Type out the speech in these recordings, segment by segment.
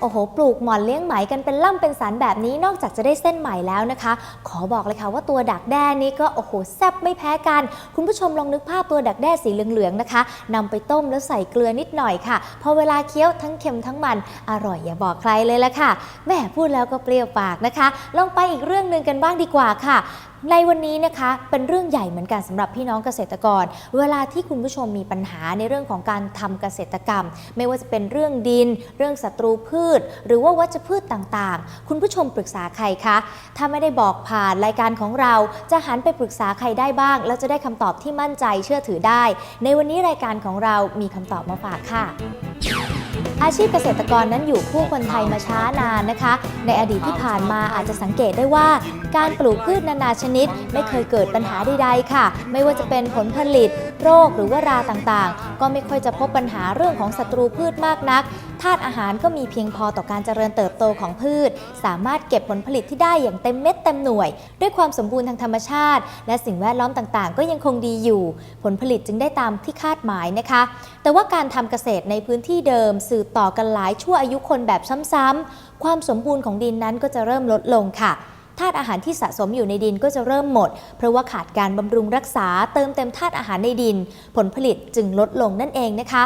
โอ้โห ปลูกหมอนเลี้ยงไหมกันเป็นล่ำเป็นสันแบบนี้นอกจากจะได้เส้นไหมแล้วนะคะ ขอบอกเลยค่ะว่าตัวดักแด้นี้ก็โอ้โหแซ่บไม่แพ้กัน คุณผู้ชมลองนึกภาพตัวดักแด้สีเหลืองๆนะคะนำไปต้มแล้วใส่เกลือนิดหน่อยค่ะ พอเวลาเคี้ยวทั้งเค็มทั้งมันอร่อยอย่าบอกใครเลยละค่ะแม่พูดแล้วก็เปรี้ยวปากนะคะ ลองไปอีกเรื่องหนึ่งกันบ้างดีกว่าค่ะ ในวันนี้นะคะเป็นเรื่องใหญ่เหมือนกันสำหรับพี่น้องเกษตรกร เวลาที่คุณผู้ชมมีปัญหาในเรื่องของการทำเกษตรกรรม ไม่ว่าจะเป็นเรื่องดิน เรื่องศัตรูพืช หรือว่าวัชพืชต่างๆ คุณผู้ชมปรึกษาใครคะ ถ้าไม่ได้บอกผ่านรายการของเรา จะหันไปปรึกษาใครได้บ้าง แล้วจะได้คำตอบที่มั่นใจเชื่อถือได้ ในวันนี้รายการของเรามีคำตอบมาฝากค่ะ อาชีพเกษตรกรนั้นอยู่คู่คนไทยมาช้านานนะคะ ในอดีตที่ผ่านมาอาจจะสังเกตได้ว่า การปลูกพืชนานาชนิด ไม่เคยเกิดปัญหาใดๆค่ะ ไม่ว่าจะเป็นผลผลิต โรคหรือว่าราต่างๆ ก็ไม่ค่อยจะพบปัญหาเรื่องของศัตรูพืชมากนัก ธาตุอาหารก็มีเพียงพอต่อการเจริญเติบโตของพืช สามารถเก็บผลผลิตที่ได้อย่างเต็มเม็ดเต็มหน่วย ด้วยความสมบูรณ์ทางธรรมชาติ และสิ่งแวดล้อมต่างๆ ก็ยังคงดีอยู่ ผลผลิตจึงได้ตามที่คาดหมายนะคะ แต่ว่าการทำเกษตรในพื้นที่เดิม สืบต่อกันหลายชั่วอายุคนแบบซ้ำๆความสมบูรณ์ของดินนั้นก็จะเริ่มลดลงค่ะธาตุอาหารที่สะสมอยู่ในดินก็จะเริ่มหมด เพราะว่าขาดการบำรุงรักษาเติมเต็มธาตุอาหารในดิน ผลผลิตจึงลดลงนั่นเองนะคะ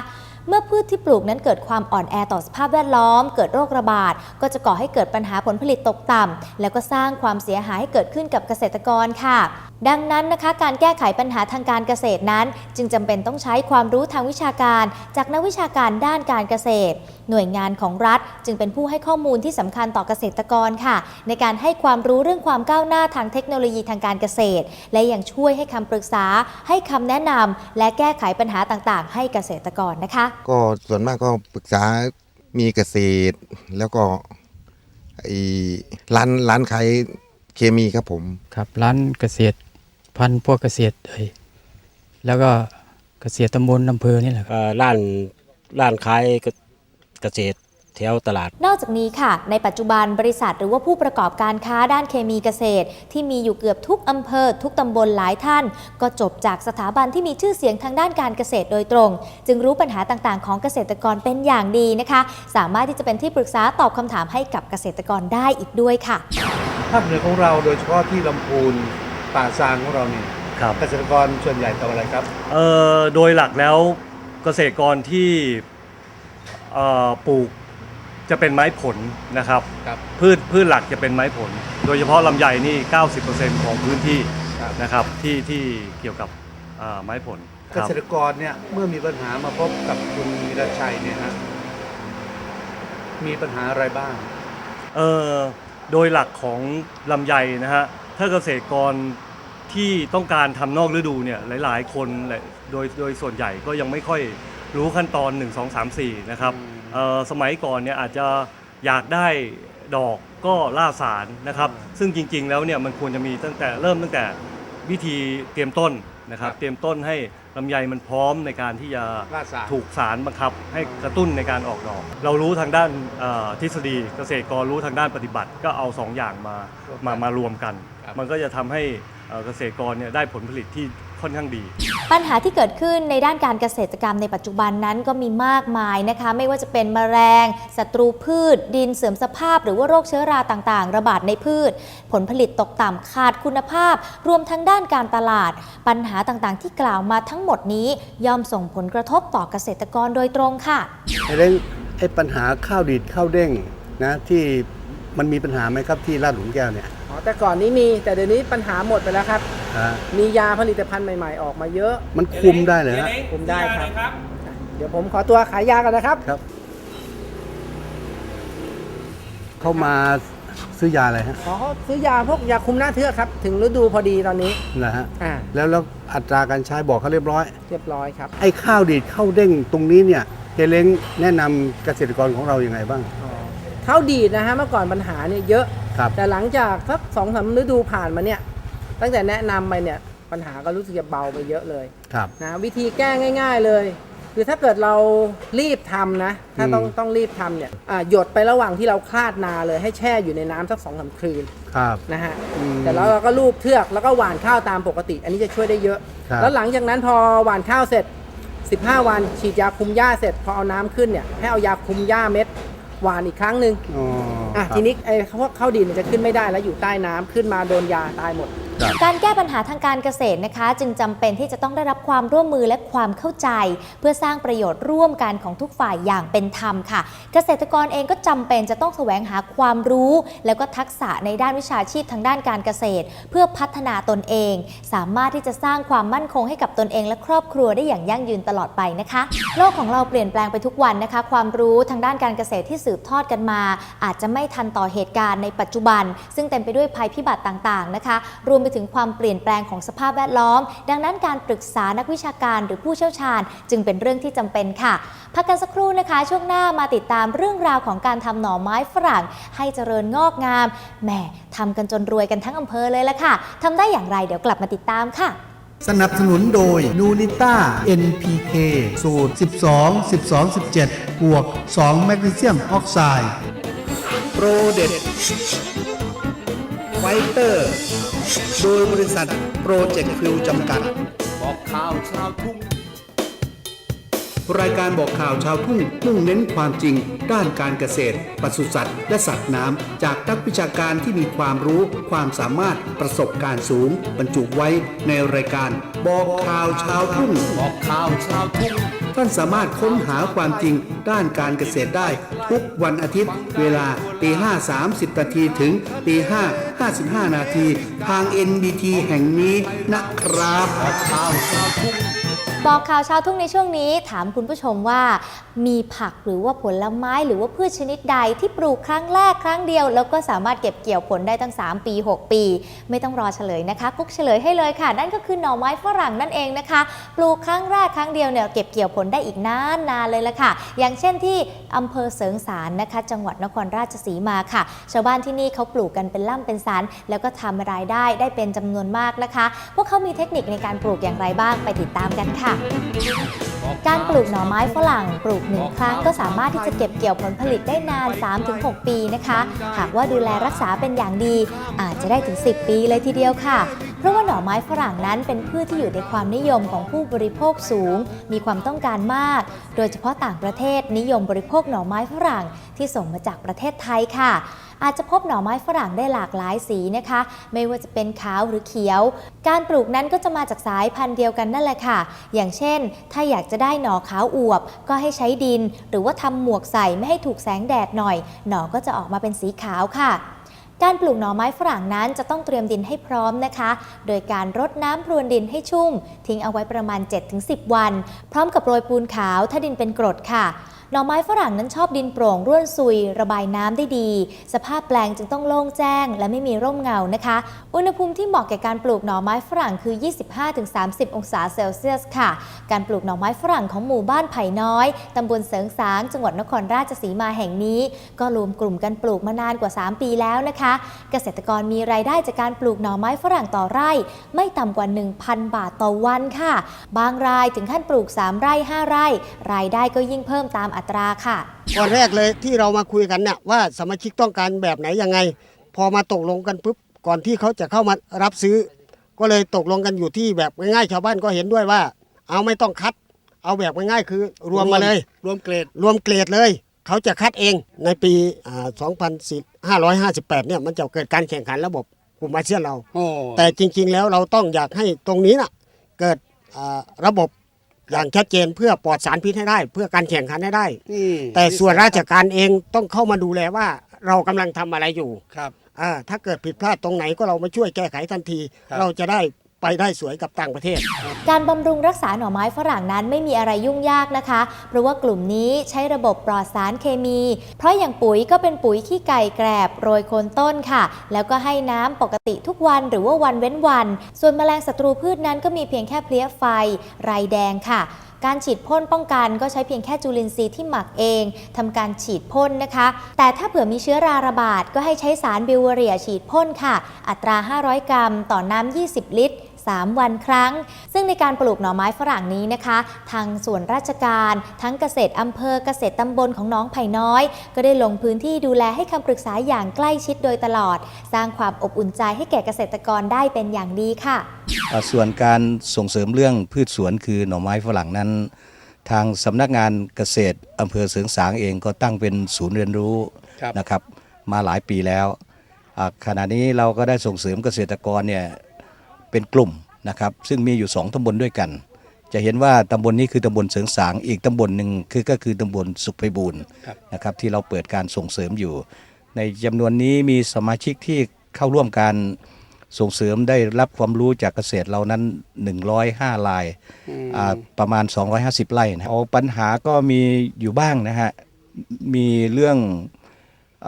เมื่อพืชที่ปลูกนั้นเกิดความอ่อนแอต่อสภาพแวดล้อม เกิดโรคระบาด ก็จะก่อให้เกิดปัญหาผลผลิตตกต่ำแล้วก็สร้างความเสียหายให้เกิดขึ้นกับเกษตรกรค่ะ ดังนั้นนะคะการแก้ไขปัญหาทางการเกษตรนั้น จึงจำเป็นต้องใช้ความรู้ทางวิชาการ จากนักวิชาการด้านการเกษตร หน่วยงานของรัฐ จึงเป็นผู้ให้ข้อมูลที่สำคัญต่อเกษตรกรค่ะ ในการให้ความรู้เรื่องความก้าวหน้าทางเทคโนโลยีทางการเกษตร และยังช่วยให้คำปรึกษา ให้คำแนะนำและแก้ไขปัญหาต่างๆ ให้เกษตรกรนะคะ ก็ส่วนมากก็ปรึกษามีเกษตร แล้วก็ไอ้ร้านร้านขายเคมีครับผมครับร้านเกษตร พันธุ์พวกเกษตรเอ่ยแล้วก็เกษตรตำบลอำเภอนี่แหละครับ เอ่อร้านร้านขายเกษตรแถวตลาด นอกจากนี้ค่ะ ในปัจจุบันบริษัทหรือว่าผู้ประกอบการค้าด้านเคมีเกษตร ที่มีอยู่เกือบทุกอำเภอ ทุกตำบลหลายท่าน ก็จบจากสถาบันที่มีชื่อเสียงทางด้านการเกษตรโดยตรง จึงรู้ปัญหาต่างๆ ของเกษตรกรเป็นอย่างดีนะคะ สามารถที่จะเป็นที่ปรึกษาตอบคำถามให้กับเกษตรกรได้อีกด้วยค่ะ ภาคเหนือของเราโดยเฉพาะที่ลำพูน ป่าซางของเราเนี่ยครับเกษตรกรส่วนใหญ่ทำอะไรครับ เอ่อโดยหลักแล้วเกษตรกรที่เอ่อปลูกจะเป็นไม้ผลนะครับ ครับ พืชพืชหลักจะเป็นไม้ผล โดยเฉพาะลำไยนี่ 90%ของพื้นที่ครับ นะครับที่ที่เกี่ยวกับอ่าไม้ผลคเกรับษตรกรเนี่ยเมื่อมีปัญหามาพบกับคุณวีรชัยเนี่ยฮะมีปัญหาอะไรบ้าง เอ่อโดยหลักของลำไยนะฮะ ถ้าเกษตรกรที่ต้องการทำนอกฤดูเนี่ยหลายๆ คนหลายโดยโดยส่วนใหญ่ก็ยังไม่ค่อยรู้ขั้นตอน 1 2 3 4 นะครับอืมเอ่อสมัยก่อนเนี่ยอาจจะอยากได้ดอกก็ล่าสารนะครับ ซึ่งจริงๆแล้วเนี่ยมันควรจะมีตั้งแต่เริ่มตั้งแต่วิธีเตรียมต้นนะครับ เตรียมต้นให้ ลำไยมันพร้อมในการที่จะล่าสาร ถูกสารบังคับให้กระตุ้นในการออกดอก เรารู้ทางด้านเอ่อทฤษฎีเกษตรกรรู้ทางด้านปฏิบัติ ก็เอาสองอย่างมามามารวมกัน ครับ มันก็จะทำให้เอ่อเกษตรกรเนี่ยได้ผลผลิตที่ ค่อนข้างดี ปัญหาที่เกิดขึ้นในด้านการเกษตรกรรมในปัจจุบันนั้นก็มีมากมายนะคะ ไม่ว่าจะเป็นแมลงศัตรูพืช ดินเสื่อมสภาพ หรือว่าโรคเชื้อราต่างๆ ระบาดในพืช ผลผลิตตกต่ำขาดคุณภาพ รวมทั้งด้านการตลาด ปัญหาต่างๆ ที่กล่าวมาทั้งหมดนี้ย่อมส่งผลกระทบต่อเกษตรกรโดยตรงค่ะไอ้เรื่องไอ้ปัญหาข้าวดีดข้าวเด้งนะที่ มันมีปัญหาไหมครับที่ลาดหลุมแก้วเนี่ยอ๋อแต่ก่อนนี้มีแต่เดี๋ยวนี้ปัญหาหมดไปแล้วครับอ่ามียาผลิตภัณฑ์ใหม่ๆออกมาเยอะ มันคุมได้เลยฮะคุมได้ครับ เดี๋ยวผมขอตัวขายยากันนะครับ ครับ เข้ามาซื้อยาอะไรฮะขอซื้อยาพวกยาคุมหน้าเทือกครับ ถึงฤดูพอดีตอนนี้ นะฮะอ่า แล้วแล้วอัตราการใช้บอกเขาเรียบร้อย เรียบร้อยครับ ไอ้ข้าวดีดข้าวเด้งตรงนี้เนี่ยเฮเล้งแนะนำเกษตรกรของเรายัางไงบ้าง ข้าวดีดนะฮะเมื่อก่อนปัญหาเนี่ยเยอะ ครับแต่หลังจากสักสองสามฤดูผ่านมาเนี่ย ตั้งแต่แนะนำไปเนี่ยปัญหาก็รู้สึกจะเบาไปเยอะเลยครับ นะวิธีแก้ง่าย ๆเลย คือถ้าเกิดเรารีบทำนะ ถ้าต้องอืม ต้องรีบทำเนี่ยอ่าหยดไประหว่างที่เราคลาดนาเลยให้แช่อยู่ในน้ำสักสองสามคืนครับ นะฮะอืมแต่แล้วเราก็ลูบเทือกแล้วก็หว่านข้าวตามปกติ อันนี้จะช่วยได้เยอะ ครับ แล้วหลังจากนั้นพอหว่านข้าวเสร็จ 15 วันฉีดยาคุมหญ้าเสร็จพอเอาน้ำขึ้นเนี่ยให้เอายาคุมหญ้าเม็ด หวานอีกครั้งหนึ่งอ๋ออะทีนี้ไอ้พวกข้าวดินมันจะขึ้นไม่ได้แล้วอยู่ใต้น้ำขึ้นมาโดนยาตายหมด การแก้ปัญหาทางการเกษตรนะคะ จึงจำเป็นที่จะต้องได้รับความร่วมมือและความเข้าใจ เพื่อสร้างประโยชน์ร่วมกันของทุกฝ่ายอย่างเป็นธรรมค่ะ เกษตรกรเองก็จำเป็นจะต้องแสวงหาความรู้ แล้วก็ทักษะในด้านวิชาชีพทางด้านการเกษตร เพื่อพัฒนาตนเอง สามารถที่จะสร้างความมั่นคงให้กับตนเองและครอบครัวได้อย่างยั่งยืนตลอดไปนะคะ โลกของเราเปลี่ยนแปลงไปทุกวันนะคะ ความรู้ทางด้านการเกษตรที่สืบทอดกันมา อาจจะไม่ทันต่อเหตุการณ์ในปัจจุบัน ซึ่งเต็มไปด้วยภัยพิบัติต่างๆนะคะ รวมไปถึงความเปลี่ยนแปลงของสภาพแวดล้อม ดังนั้นการปรึกษานักวิชาการหรือผู้เชี่ยวชาญ จึงเป็นเรื่องที่จำเป็นค่ะ พักกันสักครู่นะคะ ช่วงหน้ามาติดตามเรื่องราวของการทำหน่อไม้ฝรั่ง ให้เจริญงอกงามแหมทำกันจนรวยกันทั้งอำเภอเลยละค่ะทำได้อย่างไรเดี๋ยวกลับมาติดตามค่ะสนับสนุนโดยนูนิต้า NPK สูตร 12 12 17 บวก 2 แมกนีเซียมออกไซด์ โปรเด็ดไฟ เตอร์ โดยบริษัทโปรเจกต์ฟิวจำกัด บอกข่าวชาวทุ่ง รายการบอกข่าวชาวทุ่งมุ่งเน้นความจริง ด้านการเกษตรปศุสัตว์ และสัตว์น้ำ จากนักวิชาการที่มีความรู้ความสามารถประสบการณ์สูง บรรจุไว้ในรายการบอกข่าวชาวทุ่ง บอกข่าวชาวทุ่ง ท่านสามารถค้นหาความจริงด้านการเกษตรได้ ทุกวันอาทิตย์ เวลาตีห้าสามสิบนาทีถึงตีห้าห้าสิบห้านาที ทาง NBT แห่งนี้นะครับ บอกข่าวชาวทุ่งบอกข่าวเช้าทุ่งในช่วงนี้ถามคุณผู้ชมว่า มีผักหรือว่าผลไม้หรือว่าพืชชนิดใดที่ปลูกครั้งแรกครั้งเดียว แล้วก็สามารถเก็บเกี่ยวผลได้ตั้ง 3 ปี 6 ปี ไม่ต้องรอเฉลยนะคะกุ๊กเฉลยให้เลยค่ะ นั่นก็คือหน่อไม้ฝรั่งนั่นเองนะคะ ปลูกครั้งแรกครั้งเดียวเนี่ยเก็บเกี่ยวผลได้อีกนานนานๆเลยละค่ะ อย่างเช่นที่อำเภอเสริงสารนะคะ จังหวัดนครราชสีมาค่ะ ชาวบ้านที่นี่เขาปลูกกันเป็นล่ำเป็นสันแล้วก็ทำรายได้ได้เป็นจำนวนมากนะคะ พวกเขามีเทคนิคในการปลูกอย่างไรบ้างไปติดตามกันค่ะการปลูกหน่อไม้ฝรั่งปลูกหนึ่งครั้งก็สามารถที่จะเก็บเกี่ยวผลผลิตได้นาน 3-6 ปีนะคะ หากว่าดูแลรักษาเป็นอย่างดี อาจจะได้ถึง 10 ปีเลยทีเดียวค่ะเพราะว่าหน่อไม้ฝรั่งนั้นเป็นพืชที่อยู่ในความนิยมของผู้บริโภคสูง มีความต้องการมาก โดยเฉพาะต่างประเทศนิยมบริโภคหน่อไม้ฝรั่งที่ส่งมาจากประเทศไทยค่ะ อาจจะพบหน่อไม้ฝรั่งได้หลากหลายสีนะคะ ไม่ว่าจะเป็นขาวหรือเขียว การปลูกนั้นก็จะมาจากสายพันธุ์เดียวกันนั่นแหละค่ะ อย่างเช่น ถ้าอยากจะได้หน่อขาวอวบ ก็ให้ใช้ดิน หรือว่าทำหมวกใส่ไม่ให้ถูกแสงแดดหน่อย หน่อก็จะออกมาเป็นสีขาวค่ะการปลูกหน่อไม้ฝรั่งนั้นจะต้องเตรียมดินให้พร้อมนะคะ โดยการรดน้ำพรวนดินให้ชุ่ม ทิ้งเอาไว้ประมาณ 7-10 วัน พร้อมกับโรยปูนขาวถ้าดินเป็นกรดค่ะ หน่อไม้ฝรั่งนั้นชอบดินโปร่งร่วนซุย ระบายน้ำได้ดี สภาพแปลงจึงต้องโล่งแจ้ง และไม่มีร่มเงานะคะ อุณหภูมิที่เหมาะแก่การปลูกหน่อไม้ฝรั่งคือ 25-30 องศาเซลเซียสค่ะ การปลูกหน่อไม้ฝรั่งของหมู่บ้านไผ่น้อยตำบลเสริงสาง จังหวัดนครราชสีมาแห่งนี้ ก็รวมกลุ่มกันปลูกมานานกว่า 3 ปีแล้วนะคะ เกษตรกรมีรายได้จากการปลูกหน่อไม้ฝรั่งต่อไร่ ไม่ต่ำกว่า 1,000 บาทต่อวันค่ะ บางรายถึงขั้นปลูก 3 ไร่ 5 ไร่ รายได้ก็ยิ่งเพิ่มตามอัตราค่ะก่อนแรกเลยที่เรามาคุยกันเนี่ยว่าสมาชิกต้องการแบบไหนยังไง พอมาตกลงกันปุ๊บก่อนที่เขาจะเข้ามารับซื้อ ก็เลยตกลงกันอยู่ที่แบบง่ายๆชาวบ้านก็เห็นด้วยว่า เอาไม่ต้องคัด เอาแบบง่ายๆคือรวมมาเลย รวมเกรด รวมเกรดเลย เขาจะคัดเองในปีอ่า2558 เนี่ยมันจะเกิดการแข่งขันระบบกลุ่มอาเซียนเราโอ้แต่จริงๆแล้วเราต้องอยากให้ตรงนี้น่ะเกิดอ่าระบบ อย่างชัดเจนเพื่อปลอดสารพิษให้ได้ เพื่อการแข่งขันให้ได้นี่แต่ส่วนราชการเองต้องเข้ามาดูแลว่าเรากำลังทำอะไรอยู่ครับ อ่าถ้าเกิดผิดพลาดตรงไหนก็เรามาช่วยแก้ไขทันที ครับ เราจะได้ ไปได้สวยกับต่างประเทศ การบำรุงรักษาหน่อไม้ฝรั่งนั้นไม่มีอะไรยุ่งยากนะคะ เพราะว่ากลุ่มนี้ใช้ระบบปลอดสารเคมี เพราะอย่างปุ๋ยก็เป็นปุ๋ยขี้ไก่แกรบโรยโคนต้นค่ะ แล้วก็ให้น้ำปกติทุกวันหรือว่าวันเว้นวัน ส่วนแมลงศัตรูพืชนั้นก็มีเพียงแค่เพลี้ยไฟ ไรแดงค่ะการฉีดพ่นป้องกันก็ใช้เพียงแค่จุลินทรีย์ที่หมักเองทำการฉีดพ่นนะคะ แต่ถ้าเผื่อมีเชื้อราระบาดก็ให้ใช้สารบิวเวอเรียฉีดพ่นค่ะ อัตรา 500 กรัม ต่อน้ำ20 ลิตร 3 วันครั้ง ซึ่งในการปลูกหน่อไม้ฝรั่งนี้นะคะ ทางส่วนราชการ ทั้งเกษตรอำเภอเกษตรตำบลของน้องไผ่น้อย ก็ได้ลงพื้นที่ดูแลให้คำปรึกษาอย่างใกล้ชิดโดยตลอด สร้างความอบอุ่นใจให้แก่เกษตรกรได้เป็นอย่างดีค่ะอ่าส่วนการส่งเสริมเรื่องพืชสวนคือหน่อไม้ฝรั่งนั้น ทางสำนักงานเกษตรอำเภอเสริงสางเองก็ตั้งเป็นศูนย์เรียนรู้ครับนะครับมาหลายปีแล้วอ่าขณะนี้เราก็ได้ส่งเสริมเกษตรกรเนี่ย เป็นกลุ่มนะครับซึ่งมีอยู่ 2ตำบลด้วยกัน จะเห็นว่าตำบลนี้คือตำบลเสริงสาง อีกตำบลหนึ่งคือก็คือตำบลสุขไพบูรณ์ครับนะครับที่เราเปิดการส่งเสริมอยู่ ในจำนวนนี้มีสมาชิกที่เข้าร่วมการส่งเสริมได้รับความรู้จากเกษตรเรานั้น 105รายอ่าประมาณ 250 ไร่นะเอาปัญหาก็มีอยู่บ้างนะฮะ มีเรื่อง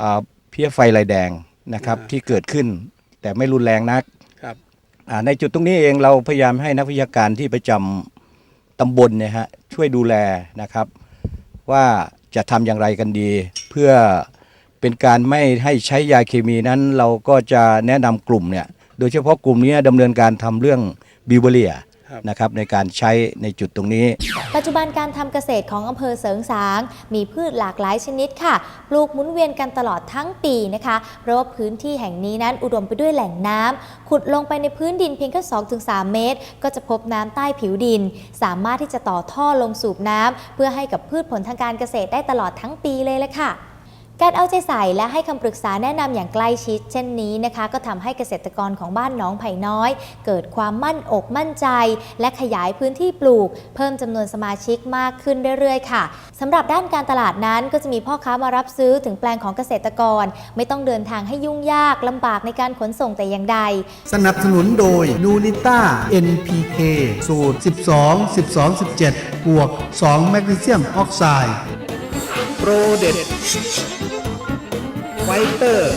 อาเพี้ยไฟลายแดงนะครับอ่าที่เกิดขึ้นแต่ไม่รุนแรงนักครับอ่า ในจุดตรงนี้เองเราพยายามให้นักวิชาการที่ประจำตำบลเนี่ยฮะช่วยดูแลนะครับ ว่าจะทำอย่างไรกันดี เพื่อเป็นการไม่ให้ใช้ยาเคมีนั้นเราก็จะแนะนำกลุ่มเนี่ยโดยเฉพาะกลุ่มนี้ดำเนินการทำเรื่องบิวเบเลีย นะครับในการใช้ในจุดตรงนี้ ปัจจุบันการทำเกษตรของอำเภอเสริงสาง มีพืชหลากหลายชนิดค่ะ ปลูกหมุนเวียนกันตลอดทั้งปีนะคะเพราะว่าพื้นที่แห่งนี้นั้นอุดมไปด้วยแหล่งน้ำขุดลงไปในพื้นดินเพียงแค่2-3 เมตร ก็จะพบน้ำใต้ผิวดิน สามารถที่จะต่อท่อลงสูบน้ำเพื่อให้กับพืชผลทางการเกษตรได้ตลอดทั้งปีเลยละค่ะ การเอาใจใส่และให้คำปรึกษาแนะนำอย่างใกล้ชิด เช่นนี้นะคะ ก็ทำให้เกษตรกรของบ้านหนองไผ่น้อย เกิดความมั่นอกมั่นใจ และขยายพื้นที่ปลูก เพิ่มจำนวนสมาชิกมากขึ้นเรื่อยๆ ค่ะสำหรับด้านการตลาดนั้นก็จะมีพ่อค้ามารับซื้อถึงแปลงของเกษตรกร ไม่ต้องเดินทางให้ยุ่งยากลำบากในการขนส่งแต่อย่างใด สนับสนุนโดยนูนิต้า NPK สูตร 12 12 17 บวก 2 แมกนีเซียมออกไซด์โปรเด็ด ไฟเตอร์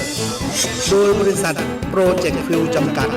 โดยบริษัทโปรเจกต์ฟิวจำกัด